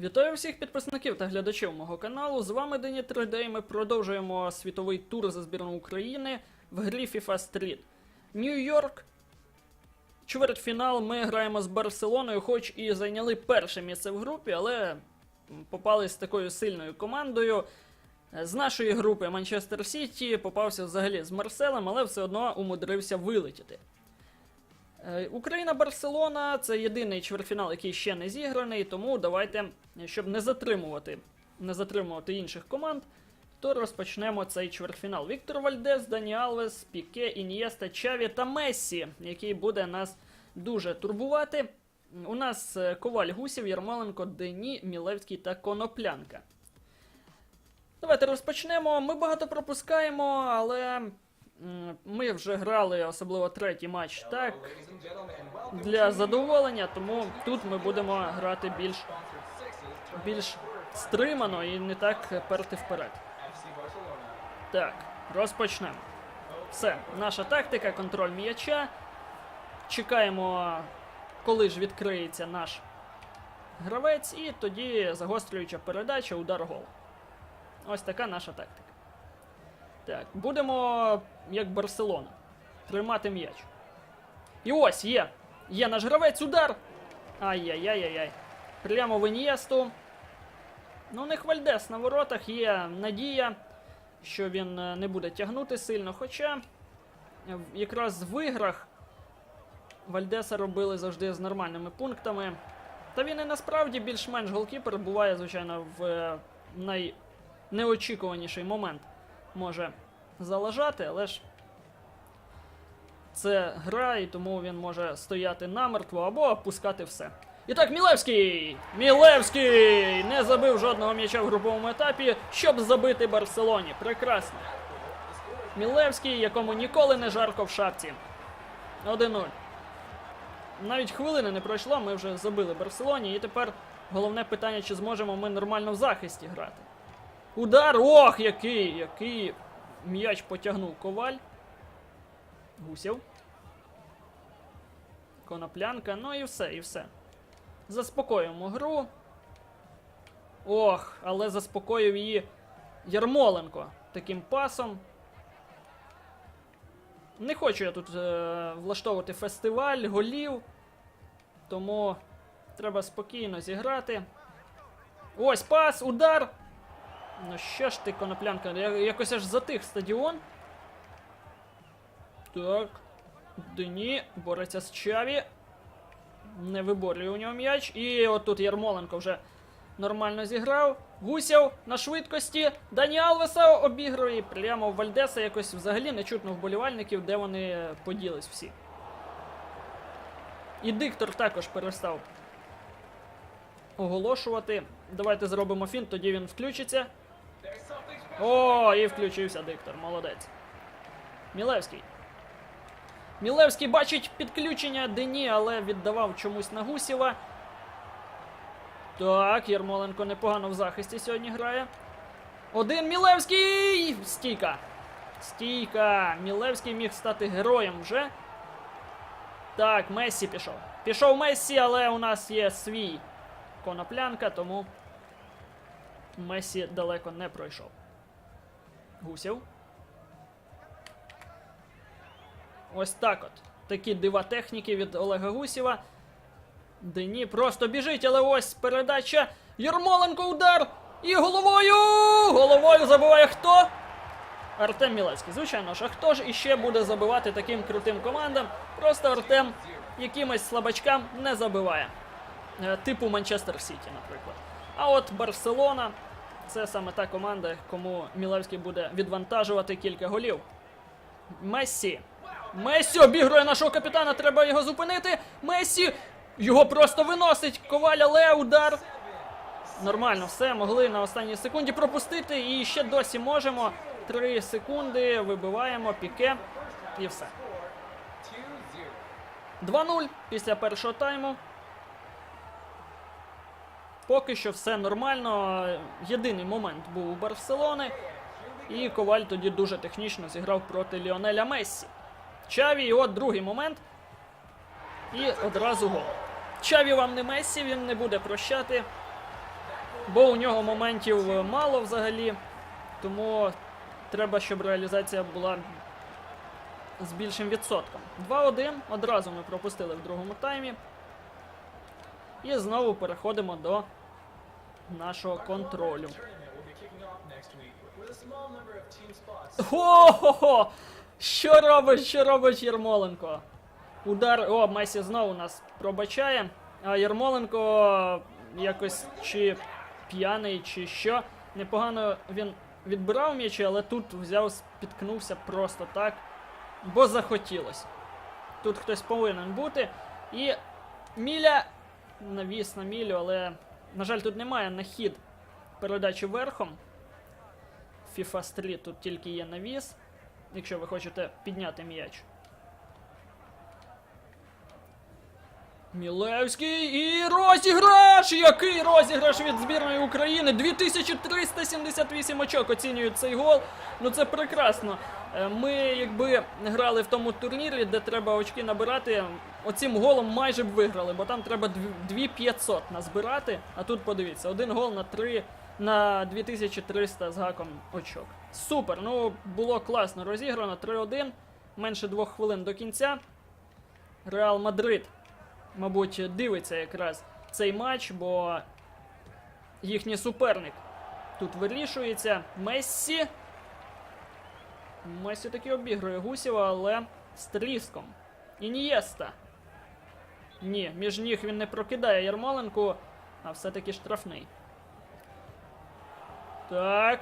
Вітаю всіх підписників та глядачів мого каналу. З вами Дені 3D і ми продовжуємо світовий тур за збірну України в грі FIFA Street. Нью-Йорк. Чвертьфінал. Ми граємо з Барселоною, хоч і зайняли перше місце в групі, але попали з такою сильною командою. З нашої групи Манчестер Сіті попався взагалі з Марселем, але все одно умудрився вилетіти. Е, Україна-Барселона це єдиний чвертьфінал, який ще не зіграний, тому давайте, щоб не затримувати, не затримувати інших команд, то розпочнемо цей чвертьфінал. Віктор Вальдес, Дані Алвес, Піке, Ін'єста, Чаві та Мессі, який буде нас дуже турбувати. У нас е, Коваль Гусів, Ярмоленко, Дені, Мілевський та Коноплянка. Давайте розпочнемо. Ми багато пропускаємо, але ми вже грали, особливо третій матч, так для задоволення, тому тут ми будемо грати більш, більш стримано і не так перти вперед. Так, розпочнемо. Все, наша тактика, контроль м'яча. Чекаємо, коли ж відкриється наш гравець, і тоді загострююча передача, удар гол. Ось така наша тактика. Так, будемо як Барселона. Тримати м'яч. І ось є. Є наш гравець, удар. Ай-яй-яй-яй-яй. Прямо в Ін'єсту. Ну, у них Вальдес на воротах є надія, що він е, не буде тягнути сильно. Хоча якраз в іграх Вальдеса робили завжди з нормальними пунктами. Та він і насправді більш-менш голкіпер буває, звичайно, в е, найнеочікуваніший момент може залажати, але ж це гра, і тому він може стояти намертво або опускати все. І так, Мілевський! Мілевський! Не забив жодного м'яча в груповому етапі, щоб забити Барселоні. Прекрасно. Мілевський, якому ніколи не жарко в шапці. 1-0. Навіть хвилини не пройшло, ми вже забили Барселоні, і тепер головне питання, чи зможемо ми нормально в захисті грати. Удар! Ох, який! Який м'яч потягнув коваль. Гусів. Коноплянка, ну і все, і все. Заспокоюємо гру. Ох, але заспокоїв її Ярмоленко таким пасом. Не хочу я тут е, влаштовувати фестиваль голів, тому треба спокійно зіграти. Ось пас, удар. Ну що ж ти, коноплянка, якось аж затих стадіон. Так. Дені бореться з Чаві. Не виборює у нього м'яч. І отут Ярмоленко вже нормально зіграв. Гусєв на швидкості. Дані Алвеса обігрує. Прямо в Вальдеса якось взагалі не чутно вболівальників, де вони поділись всі. І диктор також перестав оголошувати. Давайте зробимо фінт, тоді він включиться. О, і включився диктор, молодець. Мілевський. Мілевський бачить підключення Дені, але віддавав чомусь на Гусєва. Так, Ярмоленко непогано в захисті сьогодні грає. Один Мілевський! Стійка. Стійка. Мілевський міг стати героєм вже. Так, Мессі пішов. Пішов Мессі, але у нас є свій коноплянка, тому Мессі далеко не пройшов. Гусєв. Ось так от. Такі дива техніки від Олега Гусєва. Дені просто біжить, але ось передача. Ярмоленко удар! І головою! Головою забиває хто? Артем Мілецький. Звичайно ж, а хто ж іще буде забивати таким крутим командам? Просто Артем якимось слабачкам не забиває. Е, Типу Манчестер Сіті, наприклад. А от Барселона це саме та команда, кому Мілевський буде відвантажувати кілька голів. Мессі. Мессі обігрує нашого капітана, треба його зупинити. Мессі його просто виносить. Коваль, але удар. Нормально, все, могли на останній секунді пропустити. І ще досі можемо. Три секунди, вибиваємо, піке і все. 2-0 після першого тайму. Поки що все нормально. Єдиний момент був у Барселони. І Коваль тоді дуже технічно зіграв проти Ліонеля Мессі. Чаві, і от другий момент. І одразу гол. Чаві вам не Мессі, він не буде прощати. бо у нього моментів мало взагалі. Тому треба, щоб реалізація була з більшим відсотком. 2-1. Одразу ми пропустили в другому таймі. І знову переходимо до нашого контролю. Хо-хо-хо! Що робить, що робить Єрмоленко? Удар. О, Месі знову нас пробачає. А Єрмоленко якось чи п'яний, чи що. Непогано він відбирав м'ячі, але тут взяв, спіткнувся просто так. Бо захотілося. Тут хтось повинен бути. І Міля навіс на Мілю, але, на жаль, тут немає на хід передачі верхом. FIFA Street тут тільки є навіс, якщо ви хочете підняти м'яч. Мілевський і розіграш! Який розіграш від збірної України? 2378 очок оцінюють цей гол. Ну це прекрасно. Е, Ми, якби грали в тому турнірі, де треба очки набирати, оцим голом майже б виграли, бо там треба 2500 назбирати. А тут подивіться, один гол на 3 на 2300 з гаком очок. Супер! Ну було класно розіграно. 3-1. Менше двох хвилин до кінця. Реал Мадрид мабуть, дивиться якраз цей матч, бо їхній суперник тут вирішується. Мессі. Мессі таки обігрує Гусєва, але з тріском. Інієста. Ні, між ніг він не прокидає Ярмоленку, а все-таки штрафний. Так.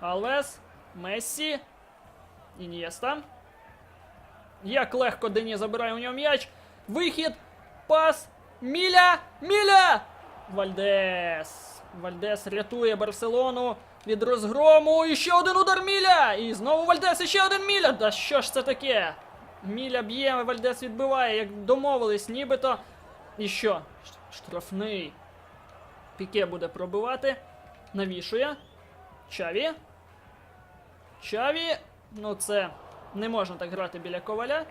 Алвес. Мессі. Інієста. Як легко Дені забирає у нього м'яч. Вихід. Пас. Міля! Міля! Вальдес. Вальдес рятує Барселону від розгрому. І ще один удар Міля! І знову Вальдес, і ще один Міля! Да що ж це таке? Міля б'є, Вальдес відбиває, як домовились, нібито. І що? Штрафний. Піке буде пробивати. Навішує. Чаві. Чаві. Ну це не можна так грати біля коваля.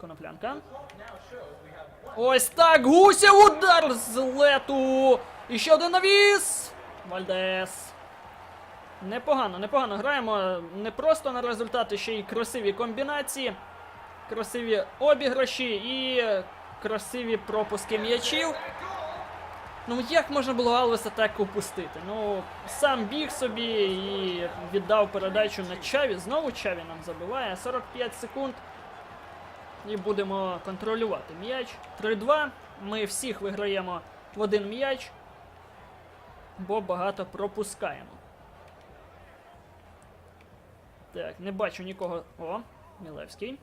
Коноплянка. Ось так. Гуся удар з лету. І ще один навіс. Вальдес. Непогано, непогано граємо. Не просто на результати, ще й красиві комбінації, красиві обіграші і красиві пропуски м'ячів. Ну як можна було Алвеса так упустити? Ну, сам біг собі і віддав передачу на Чаві. Знову Чаві нам забиває. 45 секунд. І будемо контролювати м'яч. 3-2. Ми всіх виграємо в один м'яч, бо багато пропускаємо. Так, не бачу нікого. О, Мілевський.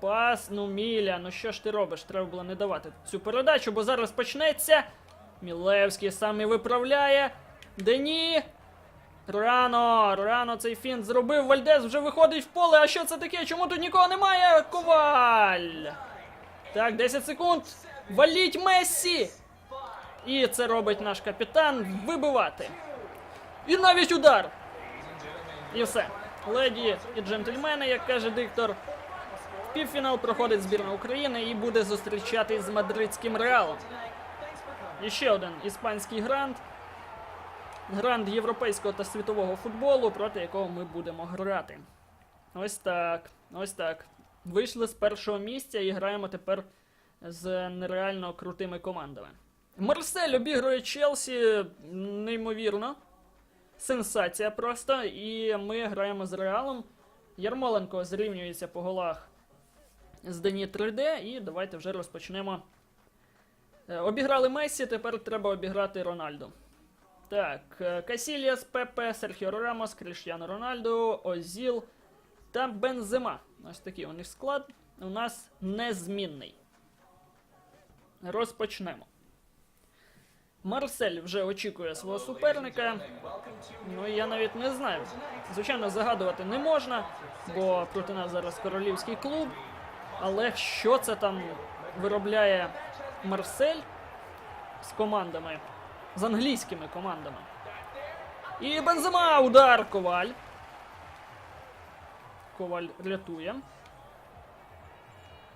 Пас, ну Міля, ну що ж ти робиш? Треба було не давати цю передачу, бо зараз почнеться. Мілевський сам і виправляє. Дені. Рано, рано цей фінт зробив. Вальдес вже виходить в поле. А що це таке? Чому тут нікого немає? Коваль. Так, 10 секунд. Валіть Мессі! І це робить наш капітан вибивати. І навіть удар. І все. Леді і джентльмени, як каже диктор. Півфінал проходить збірна України і буде зустрічатись з мадридським реалом. І ще один іспанський грант. Грант європейського та світового футболу, проти якого ми будемо грати. Ось так. Ось так. Вийшли з першого місця і граємо тепер з нереально крутими командами. Марсель обігрує Челсі неймовірно. Сенсація просто. І ми граємо з Реалом. Ярмоленко зрівнюється по голах з Дені 3D. І давайте вже розпочнемо. Е, Обіграли Месі, тепер треба обіграти Рональду. Так, е, Касіліас, Пепе, Серхіо Рамос, Кріштіано Рональдо, Озіл та Бензема. Ось такий у них склад. У нас незмінний. Розпочнемо. Марсель вже очікує свого суперника. Ну і я навіть не знаю. Звичайно, загадувати не можна, бо проти нас зараз королівський клуб. Але що це там виробляє Марсель з командами, з англійськими командами? І Бензема удар Коваль. Коваль рятує.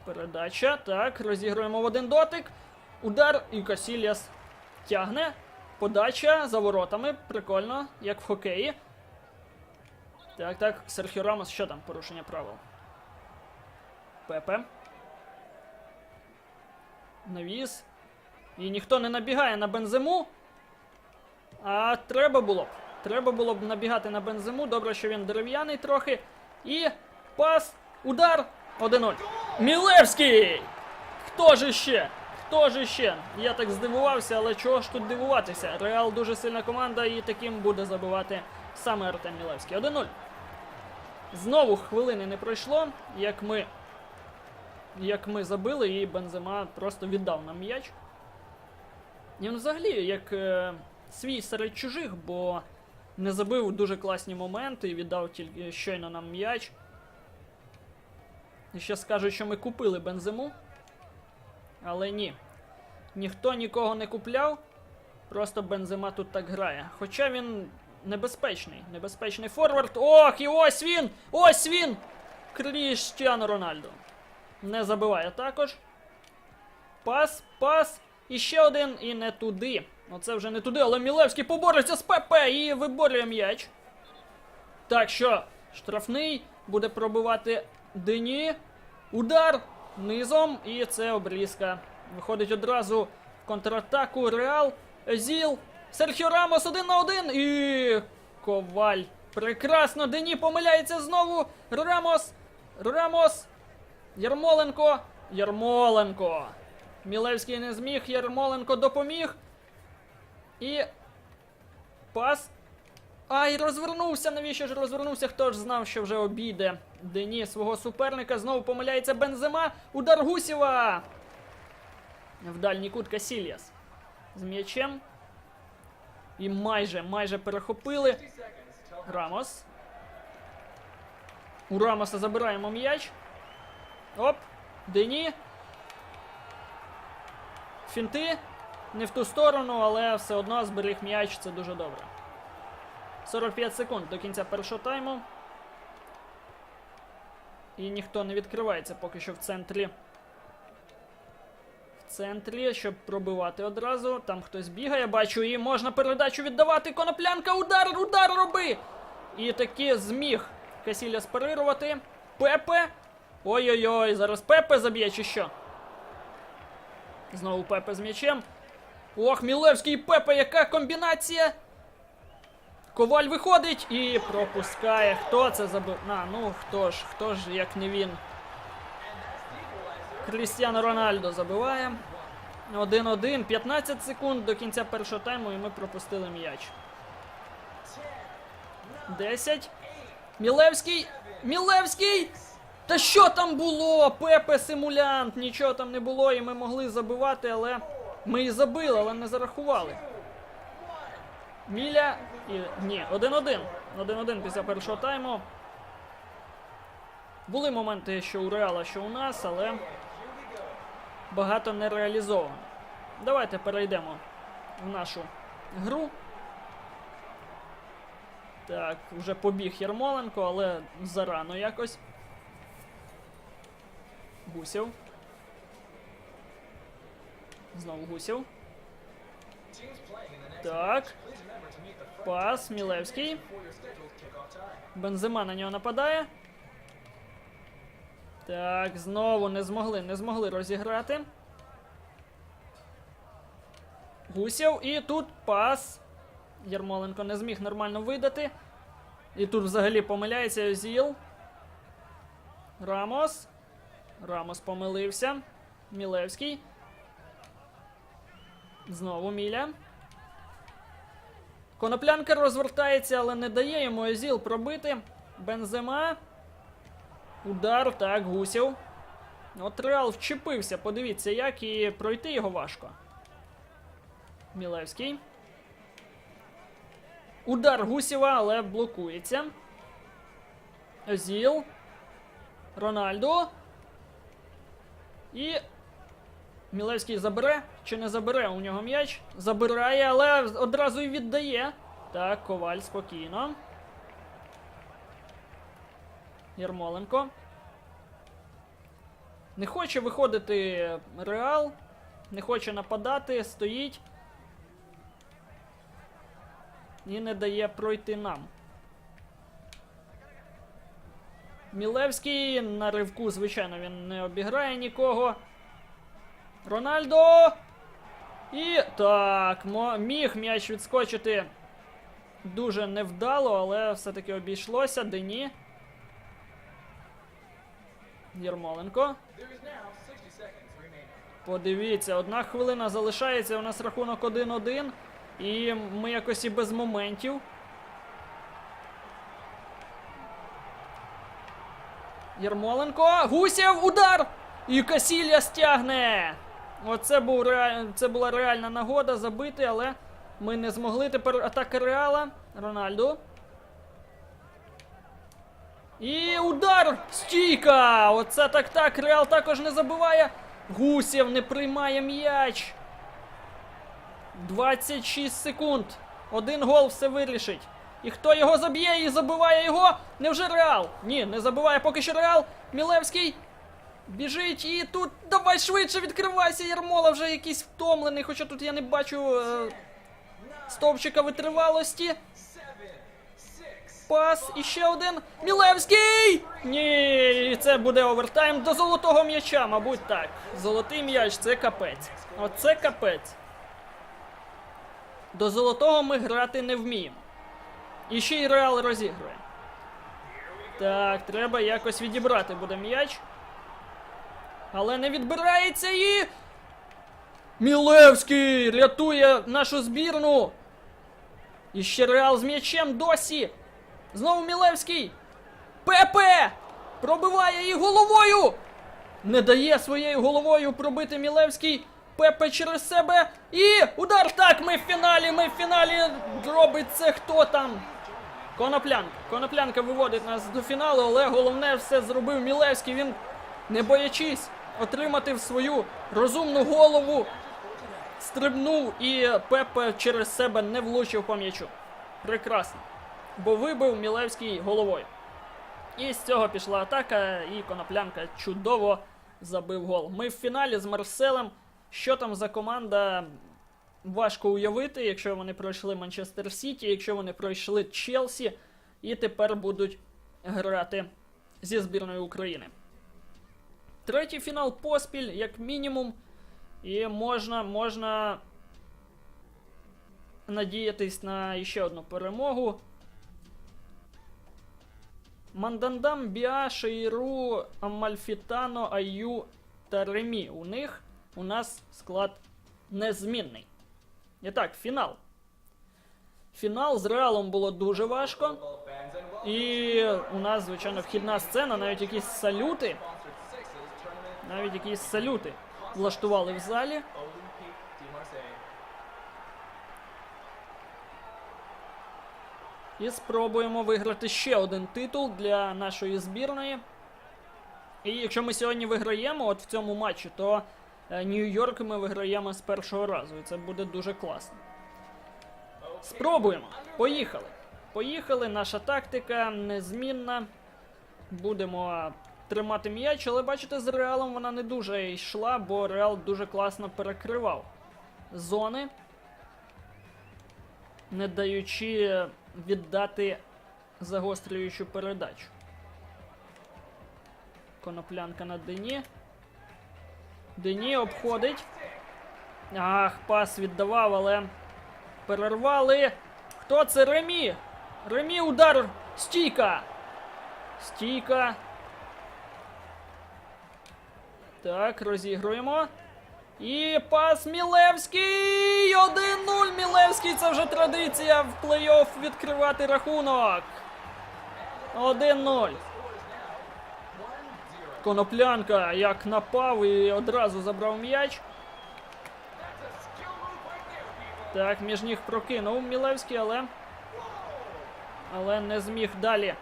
Передача. Так, розігруємо в один дотик. Удар і Касільяс тягне. Подача за воротами. Прикольно, як в хокеї. Так, так, Серхіо Рамос, що там? Порушення правил. Пепе. Навіс. І ніхто не набігає на бензиму. А треба було б. Треба було б набігати на бензиму. Добре, що він дерев'яний трохи. І пас, удар 1-0. Мілевський! Хто ж іще? Хто ж іще? Я так здивувався, але чого ж тут дивуватися? Реал дуже сильна команда і таким буде забивати саме Артем Мілевський. 1-0. Знову хвилини не пройшло, як ми. Як ми забили, і Бензема просто віддав нам м'яч. І він взагалі як е, свій серед чужих, бо не забив дуже класні моменти і віддав тільки щойно нам м'яч. І ще скажуть, що ми купили бензиму. Але ні. Ніхто нікого не купляв. Просто бензима тут так грає. Хоча він небезпечний. Небезпечний форвард. Ох, і ось він! Ось він! Кріштіано Рональдо. Не забиває також. Пас, пас. І ще один, і не туди. Оце вже не туди, але Мілевський побореться з ПП і виборює м'яч. Так що, штрафний буде пробивати Дені. Удар низом, і це обрізка. Виходить одразу в контратаку. Реал, Зіл, Серхіо Рамос один на один. І Коваль. Прекрасно. Дені помиляється знову. Рамос. Рамос. Ярмоленко. Ярмоленко. Мілевський не зміг. Ярмоленко допоміг. І. Пас. Ай, розвернувся. Навіщо ж розвернувся? Хто ж знав, що вже обійде Дені свого суперника. Знову помиляється Бензема. Удар Гусєва. В дальній кут Касільяс. З м'ячем. І майже, майже перехопили. Рамос. У Рамоса забираємо м'яч. Оп. Дені. Фінти. Не в ту сторону, але все одно зберіг м'яч. Це дуже добре. 45 секунд до кінця першого тайму. І ніхто не відкривається поки що в центрі. В центрі, щоб пробивати одразу. Там хтось бігає, бачу, і можна передачу віддавати. Коноплянка, удар, удар роби! І таки зміг Касіля спарирувати. Пепе. Ой-ой-ой, зараз Пепе заб'є чи що? Знову Пепе з м'ячем. Ох, Мілевський і Пепе, яка комбінація! Коваль виходить і пропускає. Хто це забив? На, ну хто ж, хто ж, як не він. Крістіано Рональдо забиває. 1-1, 15 секунд до кінця першого тайму, і ми пропустили м'яч. 10. Мілевський. Мілевський! Та що там було? Пепе симулянт, нічого там не було, і ми могли забивати, але. Ми і забили, але не зарахували. Міля і. Ні, 1-1. 1-1 після першого тайму. Були моменти, що у Реала, що у нас, але багато не реалізовано. Давайте перейдемо в нашу гру. Так, вже побіг Ярмоленко, але зарано якось. Гусів. Знову Гусів. Так. Пас, Мілевський. Бензема на нього нападає. Так, знову не змогли, не змогли розіграти. Гусєв. І тут пас. Ярмоленко не зміг нормально видати. І тут взагалі помиляється Зіл. Рамос. Рамос помилився. Мілевський. Знову Міля. Коноплянка розвертається, але не дає йому Езіл пробити. Бензема. Удар, так, гусів. От Реал вчепився, подивіться, як і пройти його важко. Мілевський. Удар Гусєва, але блокується. Озіл. Рональдо. І. Мілевський забере чи не забере у нього м'яч? Забирає, але одразу й віддає. Так, коваль спокійно. Ярмоленко. Не хоче виходити Реал. Не хоче нападати, стоїть. І не дає пройти нам. Мілевський на ривку, звичайно, він не обіграє нікого. Рональдо! І так, міг м'яч відскочити дуже невдало, але все-таки обійшлося. Дені. Єрмоленко. Подивіться, одна хвилина залишається, у нас рахунок 1-1. І ми якось і без моментів. Єрмоленко. Гусєв, удар! І Касілля стягне. Оце був реаль... це була реальна нагода забити, але ми не змогли. Тепер атака Реала. Рональду. І удар! Стійка! Оце так так. Реал також не забиває. Гусєв не приймає м'яч. 26 секунд. Один гол все вирішить. І хто його заб'є і забиває його? Невже Реал? Ні, не забиває поки що Реал. Мілевський. Біжить і тут давай швидше відкривайся, Ярмола вже якийсь втомлений, хоча тут я не бачу е, стовпчика витривалості. Пас, і ще один. Мілевський! Ні, це буде овертайм до золотого м'яча, мабуть, так. Золотий м'яч це капець. Оце капець. До золотого ми грати не вміємо. І ще й Реал розігрує. Так, треба якось відібрати буде м'яч. Але не відбирається і. Мілевський рятує нашу збірну. І ще Реал з м'ячем досі. Знову Мілевський. Пепе! Пробиває її головою. Не дає своєю головою пробити Мілевський. Пепе через себе. І удар так. Ми в фіналі. Ми в фіналі. Робить це хто там? Коноплянка. Коноплянка виводить нас до фіналу, але головне все зробив Мілевський. Він, не боячись отримати в свою розумну голову, стрибнув і Пепе через себе не влучив по м'ячу. Прекрасно. Бо вибив Мілевський головою. І з цього пішла атака, і Коноплянка чудово забив гол. Ми в фіналі з Марселем. Що там за команда? Важко уявити, якщо вони пройшли Манчестер Сіті, якщо вони пройшли Челсі, і тепер будуть грати зі збірною України. Третій фінал поспіль, як мінімум. І можна, можна надіятись на ще одну перемогу. Мандандам, Біа, Шейру, Амальфітано, Аю та Ремі. У них у нас склад незмінний. І так, фінал. Фінал з Реалом було дуже важко. І у нас, звичайно, вхідна сцена, навіть якісь салюти. Навіть якісь салюти влаштували в залі. І спробуємо виграти ще один титул для нашої збірної. І якщо ми сьогодні виграємо от в цьому матчі, то е, Нью-Йорк ми виграємо з першого разу. І це буде дуже класно. Спробуємо. Поїхали. Поїхали. Наша тактика незмінна. Будемо тримати м'яч, але бачите, з Реалом вона не дуже йшла, бо Реал дуже класно перекривав зони, не даючи віддати загострюючу передачу. Коноплянка на Дені. Дені обходить. Ах, пас віддавав, але перервали. Хто це? Ремі? Ремі удар. Стійка. Стійка. Так, розігруємо. І пас Мілевський! 1-0 Мілевський. Це вже традиція в плей-офф відкривати рахунок. 1-0. Коноплянка як напав і одразу забрав м'яч. Так, між ніг прокинув Мілевський, але. Але не зміг далі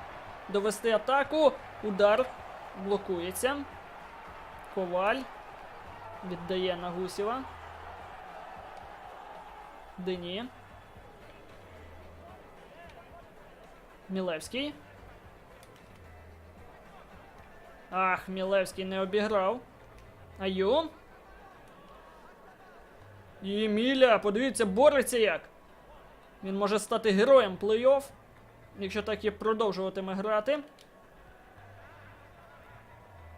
довести атаку. Удар блокується. Коваль віддає на Гусєва. Дені. Мілевський. Ах, Мілевський не обіграв. Аю. І Міля, подивіться, бореться як. Він може стати героєм плей-офф, якщо так і продовжуватиме грати.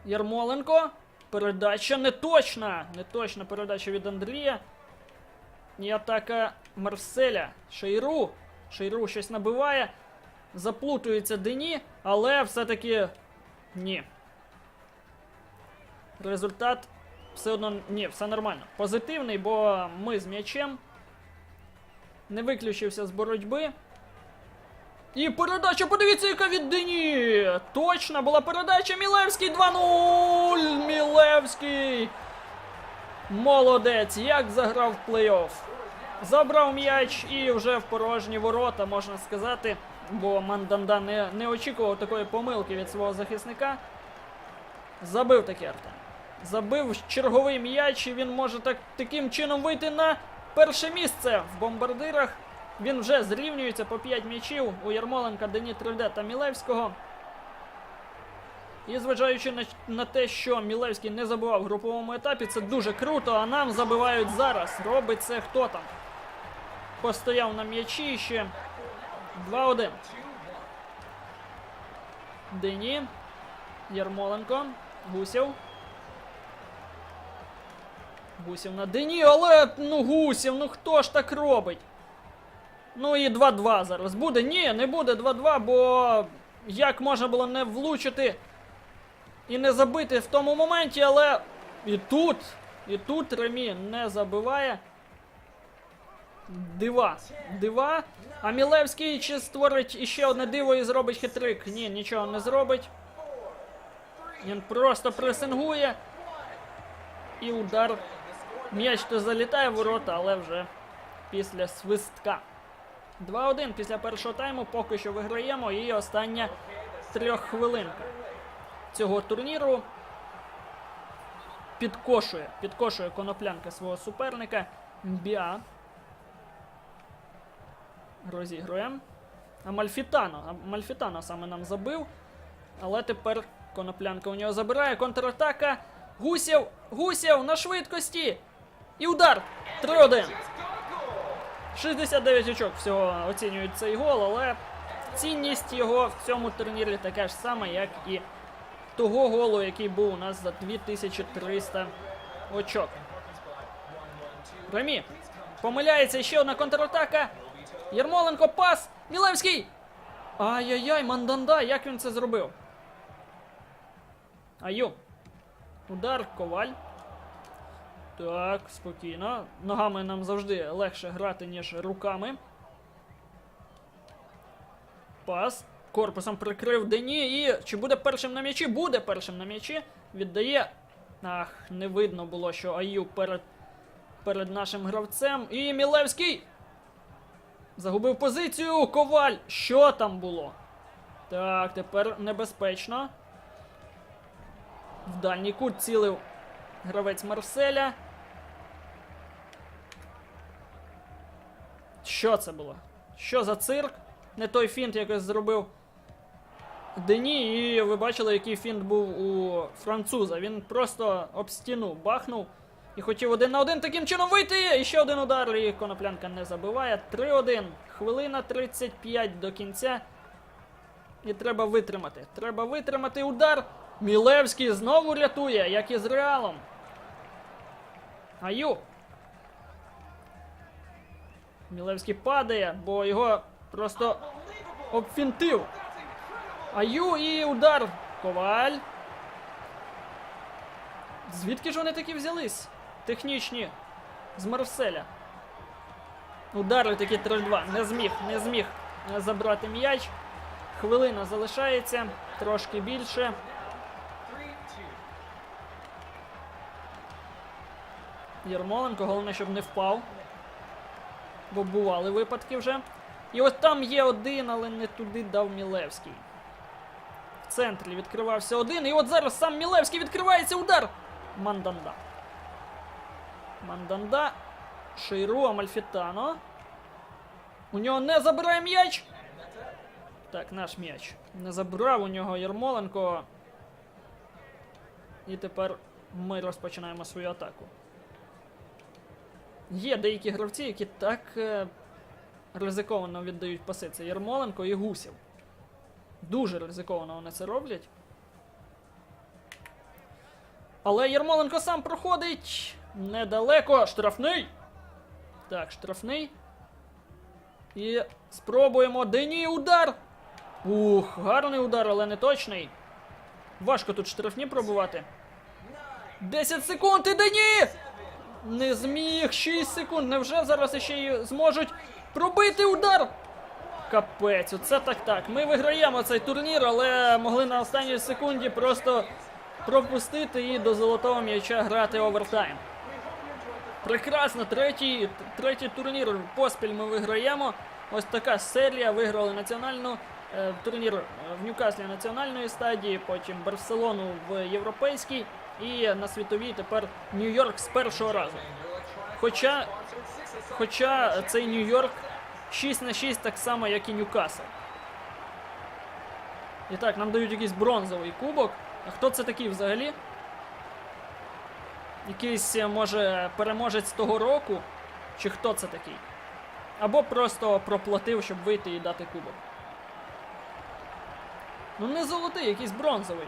Ярмоленко. Передача не точна. Не точна передача від Андрія. І атака Марселя. Шейру. Шейру щось набиває. Заплутується Дені, але все-таки ні. Результат все одно ні, все нормально. Позитивний, бо ми з м'ячем. Не виключився з боротьби. І передача, подивіться, яка від Дені! Точна була передача. Мілевський 2-0! Мілевський! Молодець! Як заграв плей-офф. Забрав м'яч і вже в порожні ворота, можна сказати. Бо Манданда не, не очікував такої помилки від свого захисника. Забив таки Артем. Забив черговий м'яч, і він може так, таким чином вийти на перше місце в бомбардирах. Він вже зрівнюється по 5 м'ячів у Ярмоленка, Дені 3D та Мілевського. І зважаючи на, на те, що Мілевський не забував в груповому етапі, це дуже круто, а нам забивають зараз. Робить це хто там? Постояв на м'ячі ще 2-1. Дені. Ярмоленко. Гусєв. Гусєв на Дені, але ну Гусєв, ну хто ж так робить? Ну і 2-2 зараз буде. Ні, не буде 2-2, бо як можна було не влучити і не забити в тому моменті, але і тут, і тут Ремі не забиває. Дива. Дива. А Мілевський чи створить іще одне диво і зробить хитрик? Ні, нічого не зробить. Він просто пресингує. І удар. М'яч то залітає в ворота, але вже після свистка. 2-1 після першого тайму поки що виграємо. І остання трьоххвилинка цього турніру. Підкошує, підкошує коноплянка свого суперника. Біа. Розігрує. Амальфітано. Амальфітано саме нам забив. Але тепер коноплянка у нього забирає. Контратака. Гусєв! Гусєв на швидкості! І удар! 3-1. 69 очок всього оцінюють цей гол, але цінність його в цьому турнірі така ж сама, як і того голу, який був у нас за 2300 очок. Ремі. Помиляється ще одна контратака. Єрмоленко пас. Мілевський. Ай-яй-яй, Манданда, як він це зробив? Аю. Удар, коваль. Так, спокійно. Ногами нам завжди легше грати, ніж руками. Пас. Корпусом прикрив Дені і. Чи буде першим на м'ячі? Буде першим на м'ячі. Віддає. Ах, не видно було, що Аю перед, перед нашим гравцем. І Мілевський. Загубив позицію. Коваль. Що там було? Так, тепер небезпечно. В дальній кут цілив гравець Марселя. Що це було? Що за цирк? Не той фінт якось зробив Дені, і ви бачили, який фінт був у француза. Він просто об стіну бахнув і хотів один на один таким чином вийти. І ще один удар, і коноплянка не забиває. 3-1. Хвилина 35 до кінця. І треба витримати. Треба витримати удар. Мілевський знову рятує, як і з реалом. Аю. Мілевський падає, бо його просто обфінтив. Аю і удар. Коваль. Звідки ж вони такі взялись? Технічні. З Марселя. Удари такі 3-2. Не зміг, не зміг е, забрати м'яч. Хвилина залишається, трошки більше. Єрмоленко, головне, щоб не впав. Бо бували випадки вже. І от там є один, але не туди дав Мілевський. В центрі відкривався один. І от зараз сам Мілевський відкривається удар. Манданда. Манданда. Шейру Амальфітано. У нього не забирає м'яч. Так, наш м'яч. Не забрав у нього Єрмоленко. І тепер ми розпочинаємо свою атаку. Є деякі гравці, які так е, ризиковано віддають паси. Це Ярмоленко і Гусів. Дуже ризиковано вони це роблять. Але Ярмоленко сам проходить недалеко. Штрафний. Так, штрафний. І спробуємо. Дені удар. Ух, гарний удар, але не точний. Важко тут штрафні пробувати. 10 секунд і Дені! Не зміг 6 секунд. Невже зараз ще й зможуть пробити удар? Капець, оце так так. Ми виграємо цей турнір, але могли на останній секунді просто пропустити і до золотого м'яча грати овертайм. Прекрасно, третій, третій турнір поспіль ми виграємо. Ось така серія. Виграли національну е, турнір е, в Ньюкаслі національної стадії, потім Барселону в європейській і на світовій тепер Нью-Йорк з першого разу. Хоча, хоча цей Нью-Йорк 6 на 6 так само, як і Ньюкасл. І так, нам дають якийсь бронзовий кубок. А хто це такий взагалі? Якийсь, е, може, переможець того року? Чи хто це такий? Або просто проплатив, щоб вийти і дати кубок. Ну не золотий, якийсь бронзовий.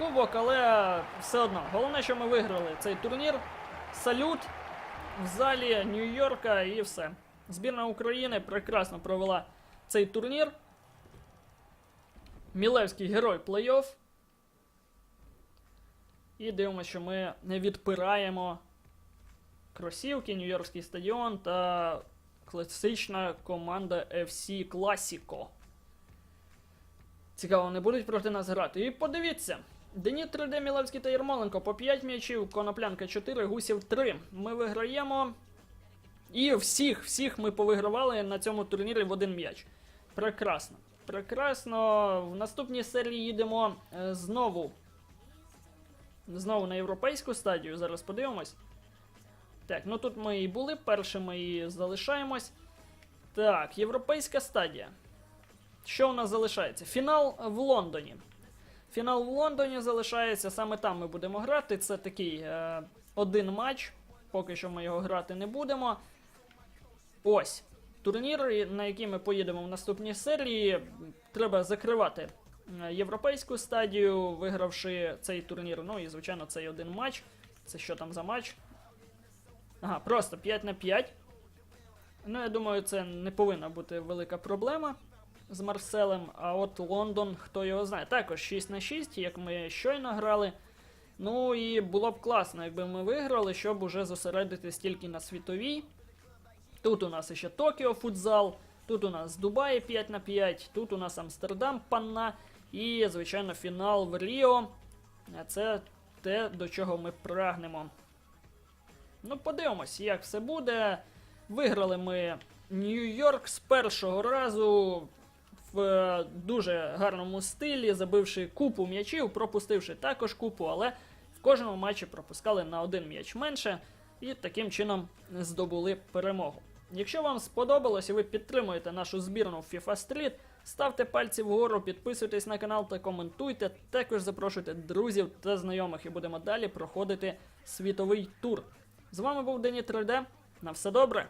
Кубок, але все одно. Головне, що ми виграли цей турнір. Салют в залі Нью-Йорка і все. Збірна України прекрасно провела цей турнір. Мілевський герой плей-офф. І дивимося, що ми не відпираємо кросівки, Нью-Йоркський стадіон та класична команда FC Classico. Цікаво, не будуть проти нас грати. І подивіться. Деніт 3D, Мілевський та Єрмоленко по 5 м'ячів, Коноплянка 4, Гусів 3. Ми виграємо. І всіх, всіх ми повигравали на цьому турнірі в один м'яч. Прекрасно. Прекрасно. В наступній серії їдемо е, знову. Знову на європейську стадію. Зараз подивимось. Так, ну тут ми і були, першими і залишаємось. Так, європейська стадія. Що у нас залишається? Фінал в Лондоні. Фінал в Лондоні залишається, саме там ми будемо грати. Це такий е, один матч. Поки що ми його грати не будемо. Ось. Турнір, на який ми поїдемо в наступній серії. Треба закривати е, європейську стадію, вигравши цей турнір. Ну і, звичайно, цей один матч. Це що там за матч? Ага, просто 5 на 5. Ну, я думаю, це не повинна бути велика проблема з Марселем. А от Лондон, хто його знає. Також 6 на 6, як ми щойно грали. Ну і було б класно, якби ми виграли, щоб уже зосередитись тільки на світовій. Тут у нас ще Токіо футзал, тут у нас Дубай 5 на 5, тут у нас Амстердам панна і, звичайно, фінал в Ріо. Це те, до чого ми прагнемо. Ну, подивимось, як все буде. Виграли ми Нью-Йорк з першого разу в е, дуже гарному стилі, забивши купу м'ячів, пропустивши також купу, але в кожному матчі пропускали на один м'яч менше і таким чином здобули перемогу. Якщо вам сподобалось і ви підтримуєте нашу збірну в FIFA Street, ставте пальці вгору, підписуйтесь на канал та коментуйте. Також запрошуйте друзів та знайомих і будемо далі проходити світовий тур. З вами був Дені 3D. На все добре!